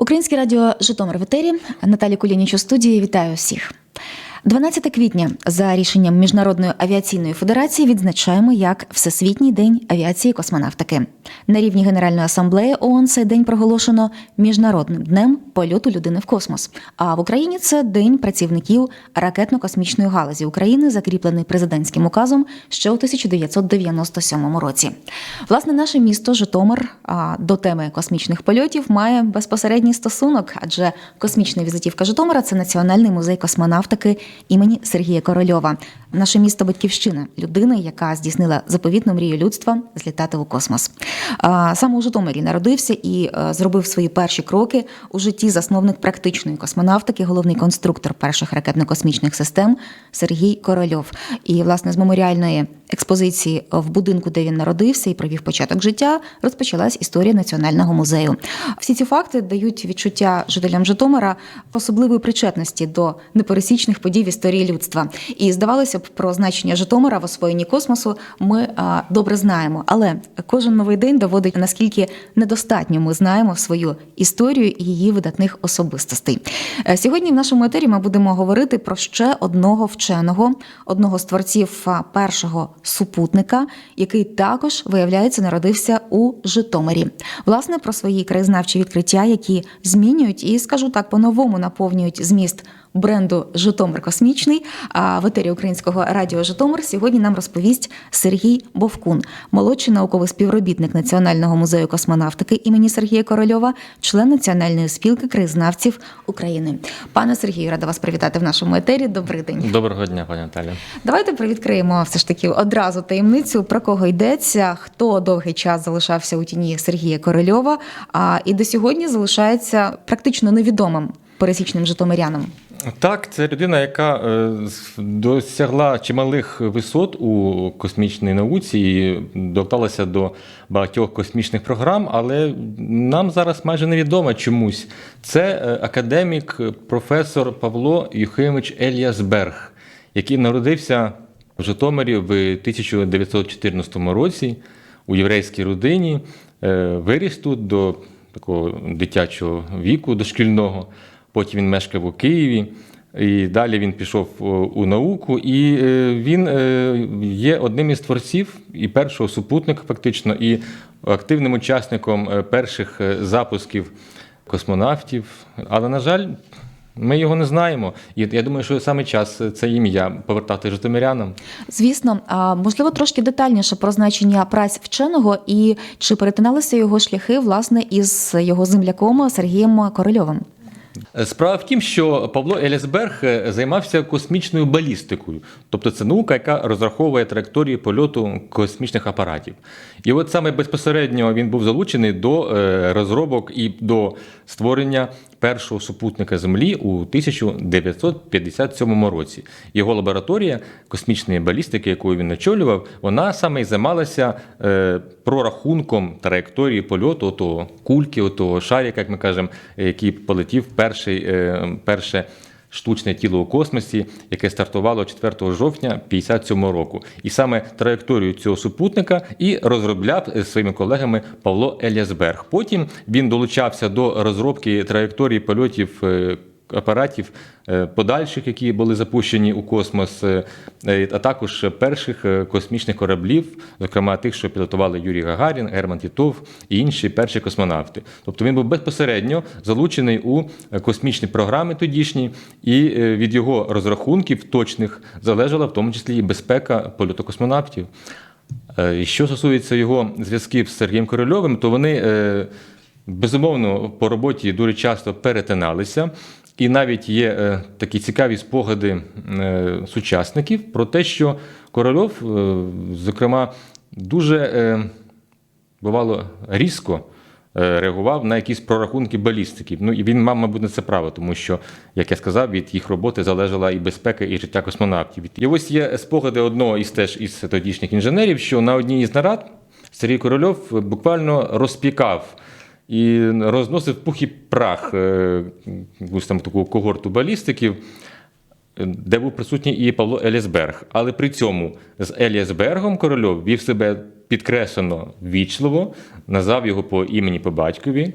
Українське радіо Житомир в етері. Наталі Кулініч у студії. Вітаю всіх. 12 квітня за рішенням Міжнародної авіаційної федерації відзначаємо як Всесвітній день авіації космонавтики. На рівні Генеральної асамблеї ООН цей день проголошено міжнародним днем польоту людини в космос. А в Україні це день працівників ракетно-космічної галузі України, закріплений президентським указом ще у 1997 році. Власне, наше місто Житомир до теми космічних польотів має безпосередній стосунок, адже космічна візитівка Житомира це національний музей космонавтики імені Сергія Корольова. Наше місто Батьківщина, людина, яка здійснила заповітну мрію людства злітати у космос. Саме у Житомирі народився і е, зробив свої перші кроки у житті засновник практичної космонавтики, головний конструктор перших ракетно-космічних систем Сергій Корольов. І власне з меморіальної експозиції в будинку, де він народився і провів початок життя, розпочалась історія національного музею. Всі ці факти дають відчуття жителям Житомира особливої причетності до непересічних подій в історії людства. І здавалося б, про значення Житомира в освоєнні космосу ми добре знаємо. Але кожен новий день доводить наскільки недостатньо ми знаємо свою історію і її видатних особистостей. Е, Сьогодні в нашому етері ми будемо говорити про ще одного вченого, одного з творців першого супутника, який також виявляється народився у Житомирі. Власне про свої краєзнавчі відкриття, які змінюють і скажу так, по-новому наповнюють зміст бренду Житомир Космічний. А в етері українського радіо Житомир сьогодні нам розповість Сергій Бовкун, молодший науковий співробітник Національного музею космонавтики імені Сергія Корольова, член Національної спілки краєзнавців України. Пане Сергію, рада вас привітати в нашому етері. Добрий день. Доброго дня, пані Наталя. Давайте привідкриємо все ж таки одразу таємницю, про кого йдеться, хто довгий час залишався у тіні Сергія Корольова, а і до сьогодні залишається практично невідомим пересічним житомирянам. Так, це людина, яка е, досягла чималих висот у космічній науці і докталася до багатьох космічних програм, але нам зараз майже невідомо чомусь. Це е, академік, професор Павло Юхимович Еліасберг, який народився в Житомирі в 1914 році у єврейській родині, е, виріс тут до такого дитячого віку, дошкільного. Потім він мешкав у Києві. І далі він пішов у науку, і е, він е, є одним із творців і першого супутника, фактично, і активним учасником е, перших е, запусків космонавтів. Але, на жаль, ми його не знаємо. І я думаю, що саме час це ім'я повертати житомирянам. Звісно, а можливо трошки детальніше про значення праць вченого і чи перетиналися його шляхи власне із його земляком Сергієм Корольовим. Справа в тім, що Павло Елісберг е, займався космічною балістикою, тобто це наука, яка розраховує траєкторії польоту космічних апаратів. І от саме безпосередньо він був залучений до е, розробок і до створення першого супутника Землі у 1957 році. Його лабораторія космічної балістики, яку він очолював, вона саме й займалася е, прорахунком траєкторії польоту того кульки, того шарика, як ми кажемо, який полетів перший, е, перше штучне тіло у космосі, яке стартувало 4 жовтня 1957 року. І саме траєкторію цього супутника і розробляв зі своїми колегами Павло Еліасберг. Потім він долучався до розробки траєкторії польотів. Апаратів е, подальших, які були запущені у космос, е, е, а також перших космічних кораблів, зокрема тих, що пілотували Юрій Гагарін, Герман Тітов і інші перші космонавти. Тобто він був безпосередньо залучений у космічні програми тодішні, і від його розрахунків точних залежала в тому числі і безпека польоту космонавтів. Що стосується його зв'язків з Сергієм Корольовим, то вони безумовно по роботі дуже часто перетиналися. І навіть є е, такі цікаві спогади е, сучасників про те, що Корольов, е, зокрема, дуже бувало різко реагував на якісь прорахунки балістики. Ну і він мав, мабуть, на це право, тому що, як я сказав, від їх роботи залежала і безпека, і життя космонавтів. І ось є спогади одного із теж із тодішніх інженерів, що на одній із нарад Сергій Корольов буквально розпікав. І розносив пух і прах е, якусь там таку когорту балістиків, де був присутній і Павло Елісберг. Але при цьому з Елісбергом Корольов вів себе підкреслено вічливо, назвав його по імені по батькові.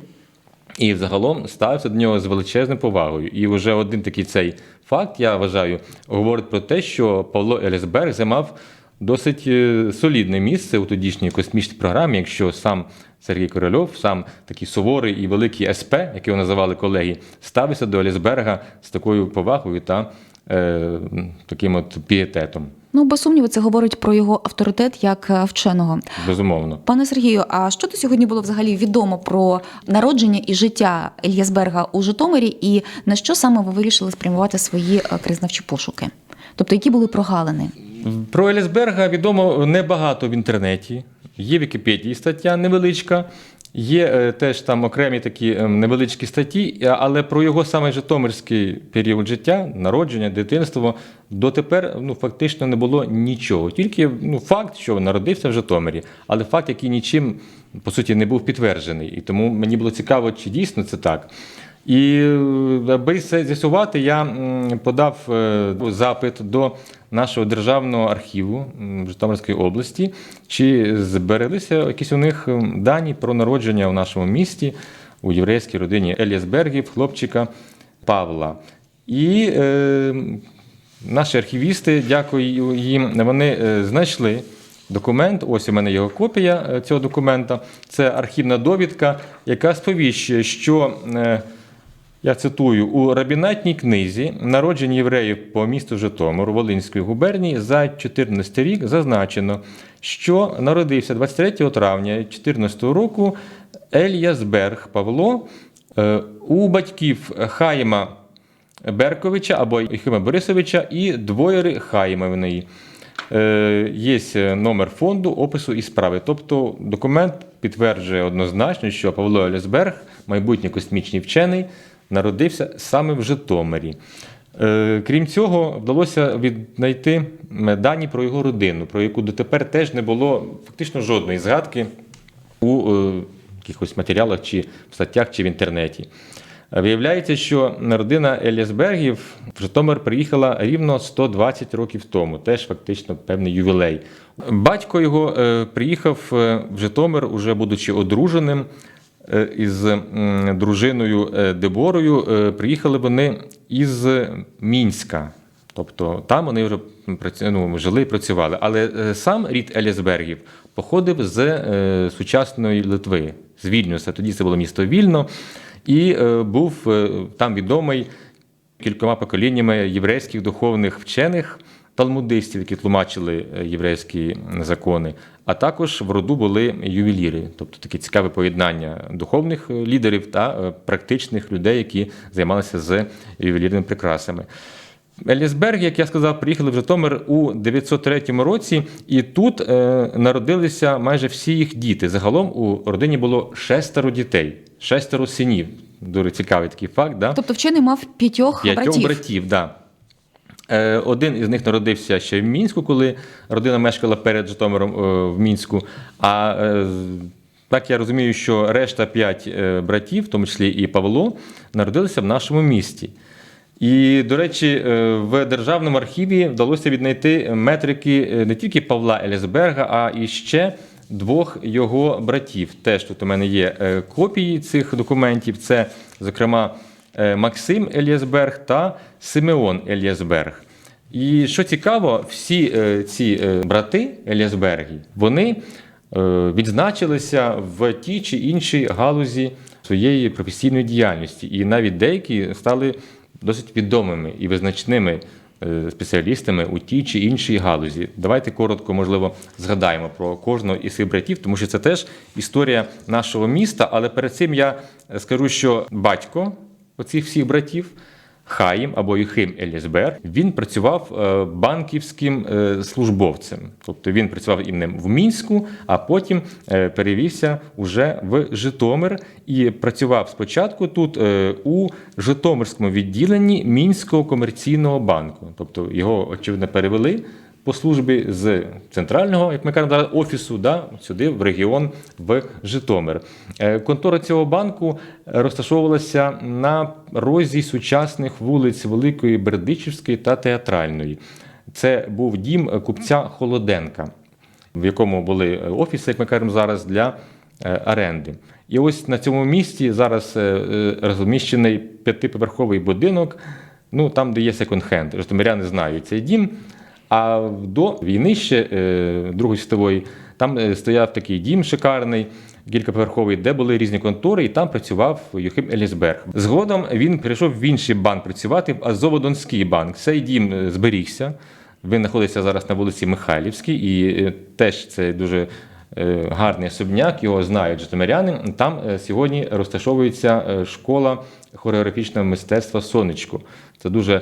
І взагалом ставився до нього з величезною повагою. І вже один такий цей факт, я вважаю, говорить про те, що Павло Елісберг займав досить е, солідне місце у тодішній космічній програмі, якщо сам Сергій Корольов, сам такий суворий і великий СП, як його називали колеги, ставився до Елісберга з такою повагою та е, таким от пієтетом, Ну, без сумніву, це говорить про його авторитет як е, вченого. безумовно. Пане Сергію, а що до сьогодні було взагалі відомо про народження і життя Ельясберга у Житомирі, і на що саме ви вирішили спрямувати свої е, краєзнавчі пошуки? Тобто, які були прогалини? Про Елісберга відомо небагато в інтернеті. Є в Вікіпедії стаття невеличка, є е, теж там окремі такі е, невеличкі статті, е, але про його саме Житомирський період життя, народження, дитинство дотепер ну, фактично не було нічого. Тільки ну, факт, що народився в Житомирі, але факт, який нічим по суті не був підтверджений. І тому мені було цікаво, чи дійсно це так. І е, аби це з'ясувати, я подав е, запит до нашого державного архіву м, Житомирської області, чи збереглися якісь у них дані про народження в нашому місті у єврейській родині Еліасбергів, хлопчика Павла. І е, наші архівісти, дякую їм, вони е, знайшли документ. Ось у мене його копія цього документа. Це архівна довідка, яка сповіщує, що. Е, я цитую у рабінатній книзі народження євреїв по місту Житомиру Волинської губернії за 14 рік зазначено, що народився 23 травня 14 року Ельясберг Павло е, у батьків Хаїма Берковича або Єхима Борисовича і двоєри Хаїмовної. Е, Є номер фонду опису і справи. Тобто документ підтверджує однозначно, що Павло Елісберг, майбутній космічний вчений, народився саме в Житомирі. Е, Крім цього, вдалося віднайти дані про його родину, про яку дотепер теж не було фактично жодної згадки у е, якихось матеріалах, чи в статтях, чи в інтернеті. Е, Виявляється, що родина Елісбергів в Житомир приїхала рівно 120 років тому, теж фактично певний ювілей. Батько його приїхав в Житомир, уже будучи одруженим із дружиною е, Деборою. Е, Приїхали вони із Мінська. Тобто там вони вже ну, жили і працювали. Але е, сам рід Елісбергів походив з е, сучасної Литви, з Вільнюса. Тоді це було місто Вільно, і е, був е, там відомий кількома поколіннями єврейських духовних вчених, талмудистів, які тлумачили е, єврейські закони. А також в роду були ювеліри, тобто таке цікаве поєднання духовних е, лідерів та е, практичних людей, які займалися з ювелірними прикрасами. Елісберг, як я сказав, приїхали в Житомир у 903 році, і тут е, народилися майже всі їх діти. Загалом у родині було шестеро дітей, шестеро синів. Дуже цікавий такий факт. Да? Тобто, вчений мав п'ятьох П'ятьох братів. братів, да. Е, Один із них народився ще в Мінську, коли родина мешкала перед Житомиром е, в Мінську. А е, так я розумію, що решта п'ять братів, в тому числі і Павло, народилися в нашому місті. І, до речі, в державному архіві вдалося віднайти метрики не тільки Павла Елісберга, а і ще двох його братів. Теж тут у мене є копії цих документів. Це, зокрема, Максим Еліасберг та Симеон Еліасберг. І що цікаво, всі е, ці е, брати Еліасберги, вони е, відзначилися в тій чи іншій галузі своєї професійної діяльності. І навіть деякі стали досить відомими і визначними е, спеціалістами у тій чи іншій галузі. Давайте коротко, можливо, згадаємо про кожного із цих братів, тому що це теж історія нашого міста. Але перед цим я скажу, що батько оцих всіх братів. Хаїм або Юхим Елісбер, він працював е, банківським е, службовцем. Тобто він працював іменно в Мінську, а потім е, перевівся уже в Житомир і працював спочатку тут у Житомирському відділенні Мінського комерційного банку. Тобто його, очевидно, перевели по службі з центрального, як ми кажемо, офісу да, сюди, в регіон, в Житомир. Е, Контора цього банку розташовувалася на розі сучасних вулиць Великої Бердичівської та Театральної. Це був дім купця Холоденка, в якому були офіси, як ми кажемо зараз, для е, оренди. І ось на цьому місці зараз е, розміщений п'ятиповерховий будинок, ну там, де є секонд-хенд. Житомиряни знають цей дім. А до війни ще е, Другої світової там е, стояв такий дім шикарний, кількаповерховий, де були різні контори, і там працював Юхим Елісберг. Згодом він перейшов в інший банк працювати, в Азово-Донський банк. Цей дім е, зберігся. Він знаходиться зараз на вулиці Михайлівській, і теж це дуже гарний особняк, його знають житомиряни. Там сьогодні розташовується школа хореографічного мистецтва Сонечко. Це дуже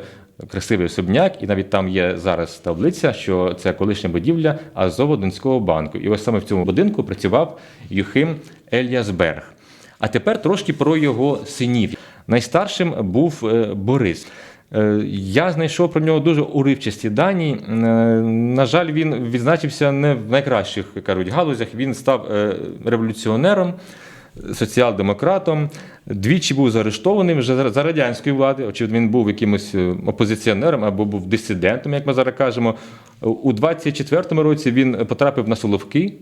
красивий особняк, і навіть там є зараз таблиця, що це колишня будівля Азово-Донського банку. І ось саме в цьому будинку працював Юхим Ельясберг. А тепер трошки про його синів. Найстаршим був е, Борис. Е, Я знайшов про нього дуже уривчасті дані. Е, На жаль, він відзначився не в найкращих кажуть, галузях. Він став революціонером, соціал-демократом. Двічі був заарештований вже за- радянської влади. Очевидно, він був якимось е, опозиціонером або був дисидентом, як ми зараз кажемо. У 24-му році він потрапив на Соловки,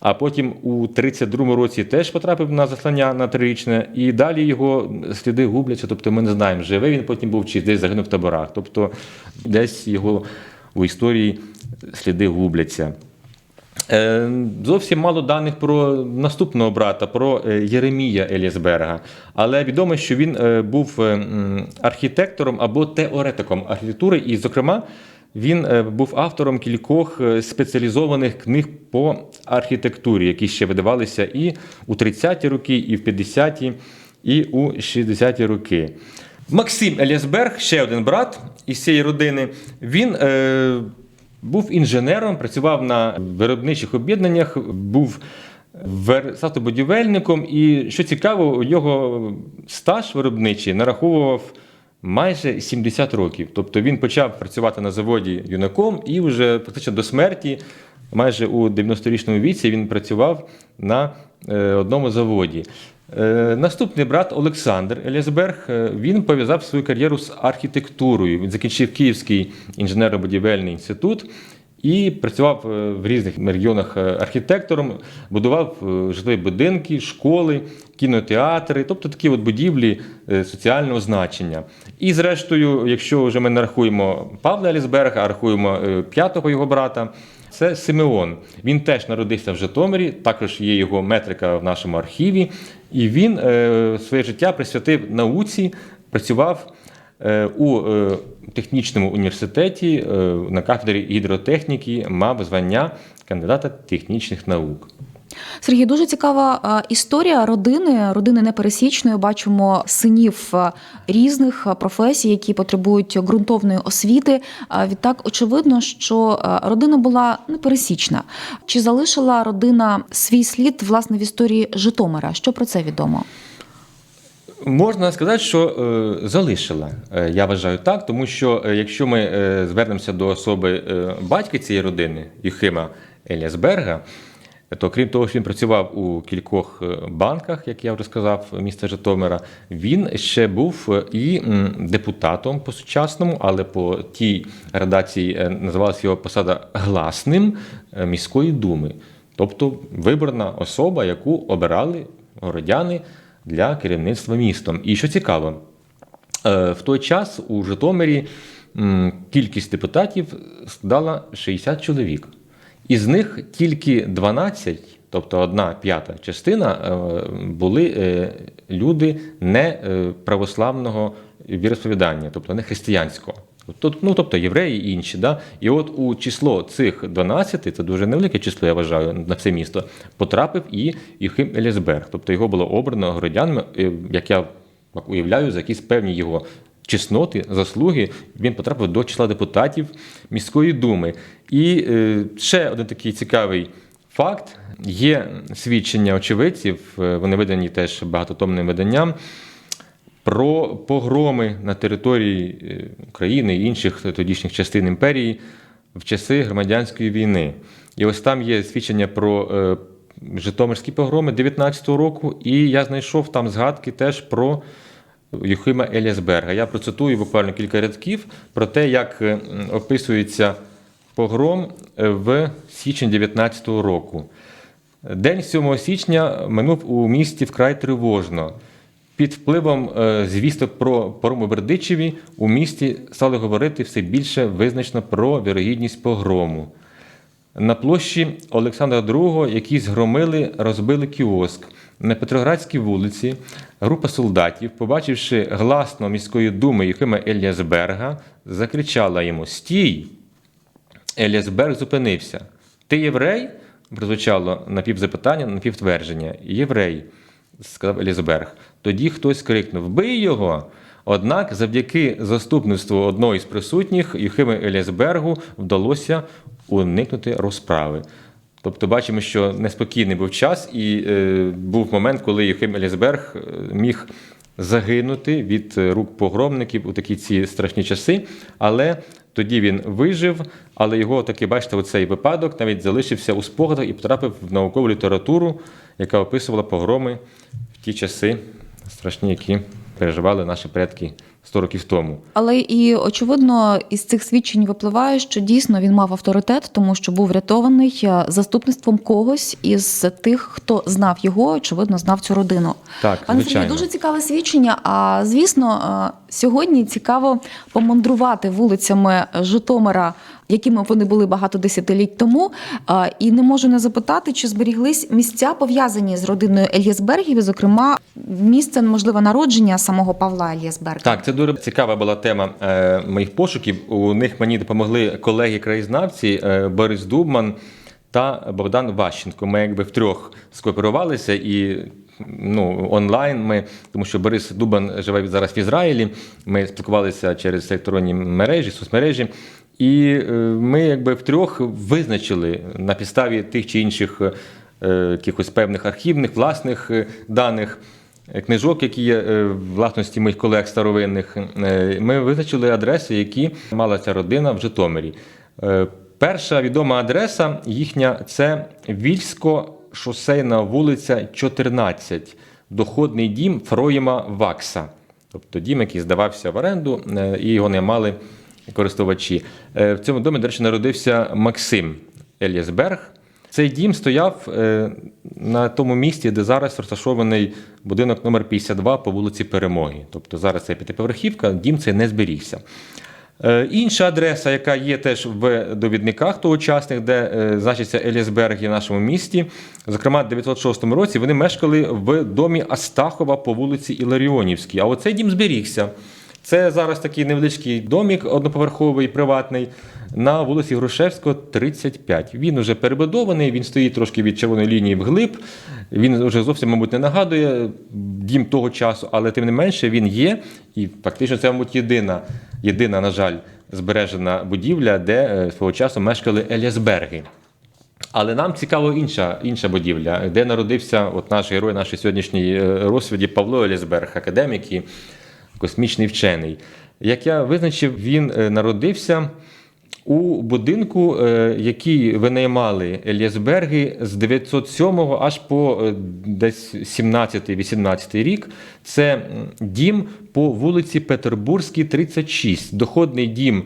а потім у 32-му році теж потрапив на заслання на трирічне, і далі його сліди губляться. Тобто ми не знаємо, живе він потім був чи десь загинув в таборах. Тобто десь його у історії сліди губляться. Е, Зовсім мало даних про наступного брата, про е, Єремія Елісберга. Але відомо, що він е, був архітектором або теоретиком архітектури, і, зокрема, він був автором кількох спеціалізованих книг по архітектурі, які ще видавалися і у 30-ті роки, і в 50-ті, і у 60-ті роки. Максим Елісберг, ще один брат із цієї родини, він був інженером, працював на виробничих об'єднаннях, був верстатобудівельником, і що цікаво, його стаж виробничий нараховував майже 70 років. Тобто він почав працювати на заводі юнаком і вже практично до смерті, майже у 90-річному віці, він працював на одному заводі. Е, Наступний брат Олександр Елісберг, е, він пов'язав свою кар'єру з архітектурою. Він закінчив Київський інженерно-будівельний інститут і працював е, в різних регіонах е, архітектором, будував е, житлові будинки, школи, кінотеатри, тобто такі от будівлі е, соціального значення. І зрештою, якщо вже ми не рахуємо Павла Елісберга, а рахуємо е, п'ятого його брата, це Симеон. Він теж народився в Житомирі, також є його метрика в нашому архіві. І він е, своє життя присвятив науці, працював е, у е, технічному університеті на кафедрі гідротехніки, мав звання кандидата технічних наук. Сергій, дуже цікава історія родини, родини непересічної. Бачимо синів різних професій, які потребують ґрунтовної освіти. Відтак, очевидно, що родина була непересічна. Чи залишила родина свій слід власне в історії Житомира? Що про це відомо? Можна сказати, що е, залишила. Е, я вважаю так, тому що е, якщо ми е, звернемося до особи е, батька цієї родини, Юхима Еліасберга, то крім того, що він працював у кількох е, банках, як я вже сказав, міста Житомира, він ще був е, і депутатом по сучасному, але по тій градації е, називалася його посада гласним міської думи, тобто виборна особа, яку обирали городяни для керівництва містом. І що цікаво, в той час у Житомирі кількість депутатів складала 60 чоловік. Із них тільки 12, тобто одна п'ята частина, е, були е, люди не е, православного віросповідання, тобто не християнського. Ну, тобто євреї і інші. Да? І от у число цих 12, це дуже невелике число, я вважаю, на це місто, потрапив і Юхим Елісберг. Тобто його було обрано городянами, як я уявляю, за якісь певні його чесноти, заслуги, він потрапив до числа депутатів міської думи. І е, ще один такий цікавий факт: є свідчення очевидців, е, вони видані теж багатотомним виданням. Про погроми на території е, України і інших тодішніх частин імперії в часи громадянської війни. І ось там є свідчення про е, Житомирські погроми 19-го року, і я знайшов там згадки теж про Юхима Еліасберга. Я процитую буквально кілька рядків про те, як е, описується погром е, в січні 19-го року. День 7 січня минув у місті вкрай тривожно. Під впливом е, звісток про порому Бердичеві у місті стали говорити все більше визначно про вірогідність погрому. На площі Олександра II якісь громили, розбили кіоск. На Петроградській вулиці група солдатів, побачивши гласно міської думи Єхима Еліасберга, закричала йому Стій! Еліасберг зупинився. Ти єврей? прозвучало напівзапитання, напівтвердження. Єврей, сказав Елізберг. Тоді хтось крикнув: Бий його! Однак, завдяки заступництву одного із присутніх, Юхиму Елізбергу вдалося уникнути розправи. Тобто бачимо, що неспокійний був час, і е, був момент, коли Юхим Елізберг е, міг загинути від рук погромників у такі ці страшні часи. Але тоді він вижив, але його таки, бачите, оцей випадок навіть залишився у спогадах і потрапив в наукову літературу, яка описувала погроми в ті часи страшні, які переживали наші предки 100 років тому. Але і очевидно, із цих свідчень випливає, що дійсно він мав авторитет, тому що був врятований е, заступництвом когось із тих, хто знав його, очевидно, знав цю родину. Так, Пане звичайно. дуже цікаве свідчення. А звісно, е, сьогодні цікаво помандрувати вулицями Житомира, якими вони були багато десятиліть тому. І не можу не запитати, чи зберіглись місця пов'язані з родиною Ельєсбергів, зокрема, місце можливо народження самого Павла Ельєсберга. Так, це дуже цікава була тема е, моїх пошуків. У них мені допомогли колеги-краєзнавці е, Борис Дубман та Богдан Ващенко. Ми якби втрьох скооперувалися і ну, онлайн ми, тому що Борис Дубан живе зараз в Ізраїлі. Ми спілкувалися через електронні мережі, соцмережі. І е, ми якби втрьох визначили на підставі тих чи інших е, якихось певних архівних власних е, даних книжок, які є власності моїх колег старовинних, ми визначили адреси, які мала ця родина в Житомирі. Перша відома адреса їхня це Вільсько-шосейна вулиця 14, доходний дім Фроїма Вакса. Тобто дім, який здавався в оренду, е, і його не мали користувачі. Е, В цьому домі, до речі, народився Максим Еліасберг. Цей дім стояв е, на тому місці, де зараз розташований будинок номер 52 по вулиці Перемоги. Тобто зараз це п'ятиповерхівка, дім цей не зберігся. Е, Інша адреса, яка є теж в довідниках тогочасних, де е, значиться Елісберги в нашому місті. Зокрема, в 906 році вони мешкали в домі Астахова по вулиці Іларіонівській. А оцей дім зберігся. Це зараз такий невеличкий домік одноповерховий, приватний, на вулиці Грушевського, 35. Він вже перебудований, він стоїть трошки від червоної лінії вглиб. Він вже зовсім, мабуть, не нагадує дім того часу, але тим не менше він є. І фактично це, мабуть, єдина, єдина, на жаль, збережена будівля, де е, свого часу мешкали Елісберги. Але нам цікаво інша, інша будівля, де народився от наш герой, нашої сьогоднішньої е, Павло Елісберг, академік і космічний вчений. Як я визначив, він е, народився у будинку, е, який винаймали Ельєсберги з 907 аж по е, десь 17-18 рік. Це дім по вулиці Петербурзькій, 36, доходний дім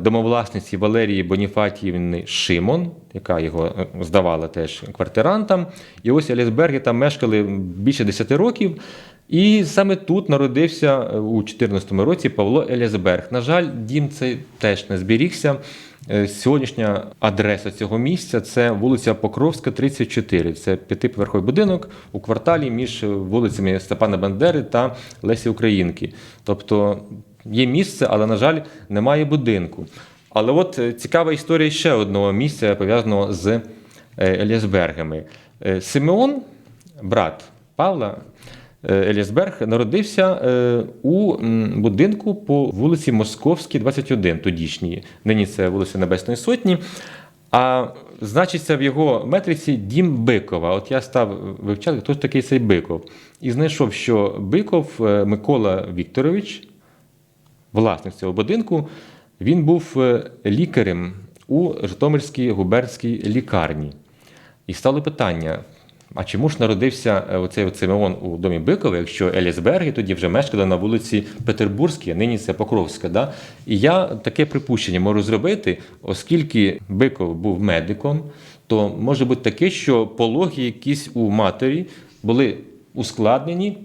домовласниці Валерії Боніфатіївни Шимон, яка його е, здавала теж квартирантам. І ось Елісберги там мешкали більше 10 років. І саме тут народився е, у 2014 році Павло Елізберг. На жаль, дім цей теж не зберігся. Е, Сьогоднішня адреса цього місця це вулиця Покровська, 34. Це п'ятиповерховий будинок у кварталі між вулицями Степана Бандери та Лесі Українки. Тобто є місце, але, на жаль, немає будинку. Але от е, цікава історія ще одного місця, пов'язаного з е, Еліасбергами. Е, Симеон, брат Павла, е, Еліасберг народився у будинку по вулиці Московській, 21, тодішній. Нині це вулиця Небесної Сотні. А значиться в його метриці дім Бикова. От я став вивчати, хто ж такий цей Биков. І знайшов, що Биков Микола Вікторович, власник цього будинку, він був е, лікарем у Житомирській губернській лікарні. І стало питання: а чому ж народився е, оцей Симеон у домі Бикова, якщо Елісберги тоді вже мешкали на вулиці Петербурзькій, а нині це Покровська. Да? І я таке припущення можу зробити, оскільки Биков був медиком, то то може бути таке, що пологи якісь у матері були ускладнені,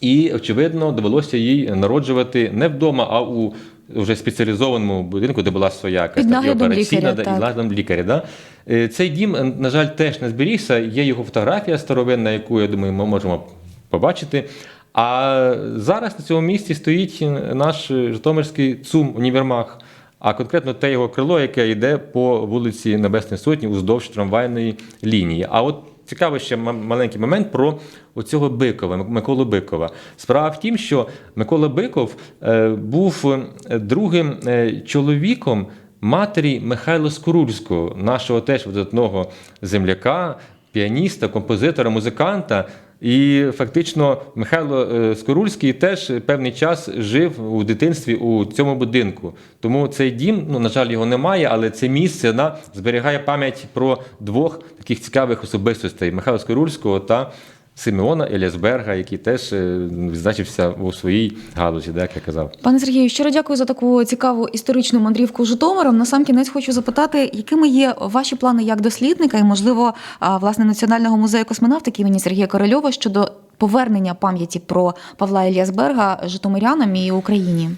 і, очевидно, довелося їй народжувати не вдома, а у вже спеціалізованому будинку, де була своя якась і операційна, лікаря, і наглядом лікаря. Да? Е, Цей дім, е, на жаль, теж не зберігся. Є його фотографія старовинна, яку, я думаю, ми можемо побачити. А зараз на цьому місці стоїть наш е, Житомирський ЦУМ універмаг, а конкретно те його крило, яке йде по вулиці Небесної Сотні уздовж трамвайної лінії. А от цікавий ще маленький момент про оцього Бикова, Миколу Бикова. Справа в тім, що Микола Биков е, був е, другим е, чоловіком матері Михайла Скорульського, нашого теж видатного земляка, піаніста, композитора, музиканта. І фактично Михайло е, Скорульський теж певний час жив у дитинстві у цьому будинку. Тому цей дім, ну на жаль, його немає, але це місце да, зберігає пам'ять про двох таких цікавих особистостей Михайла Скорульського та Симеона Еліасберга, який теж е, відзначився у своїй галузі, да, як я казав. Пане Сергію, щиро дякую за таку цікаву історичну мандрівку Житомиром. На сам кінець хочу запитати, якими є ваші плани як дослідника і, можливо, власне Національного музею космонавтики імені Сергія Корольова щодо повернення пам'яті про Павла Ільясберга житомирянам і Україні?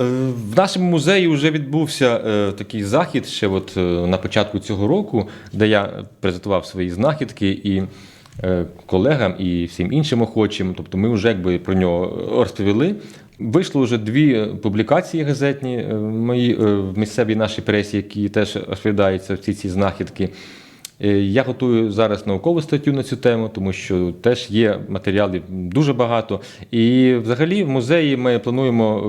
Е, В нашому музеї вже відбувся е, такий захід ще от, на початку цього року, де я презентував свої знахідки і колегам, і всім іншим охочим. Тобто ми вже якби про нього розповіли. Вийшло вже дві публікації газетні е, мої е, в місцевій нашій пресі, які теж розповідаються всі ці знахідки. Е, Я готую зараз наукову статтю на цю тему, тому що теж є матеріалів дуже багато. І взагалі в музеї ми плануємо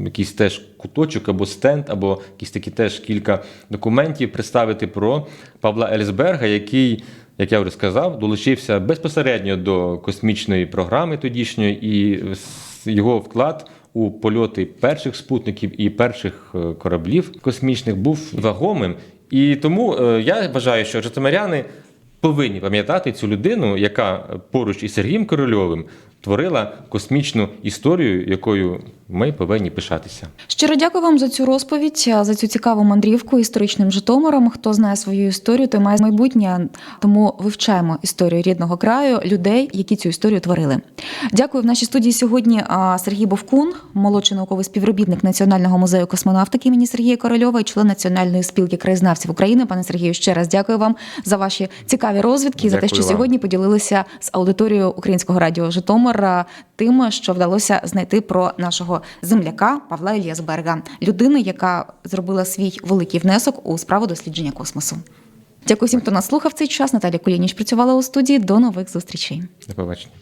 е, якийсь теж куточок або стенд, або якісь такі теж кілька документів представити про Павла Ельсберга, який, як я вже сказав, долучився безпосередньо до космічної програми тодішньої, і його вклад у польоти перших спутників і перших е, кораблів космічних був вагомим. І тому е, я вважаю, що житомиряни повинні пам'ятати цю людину, яка поруч із Сергієм Корольовим творила космічну історію, якою ми повинні пишатися. Щиро дякую вам за цю розповідь, за цю цікаву мандрівку історичним Житомиром. Хто знає свою історію, той має майбутнє. Тому вивчаємо історію рідного краю, людей, які цю історію творили. Дякую. В нашій студії сьогодні Сергій Бовкун, молодший науковий співробітник Національного музею космонавтики імені Сергія Корольова і член Національної спілки краєзнавців України. Пане Сергію, ще раз дякую вам за ваші цікаві розвідки і за те, що вам. сьогодні поділилися з аудиторією Українського радіо Житомир а, тим, що вдалося знайти про нашого земляка Павла Ільясберга, людини, яка зробила свій великий внесок у справу дослідження космосу. Дякую всім, хто нас слухав цей час. Наталя Кулініч працювала у студії. До нових зустрічей. До побачення.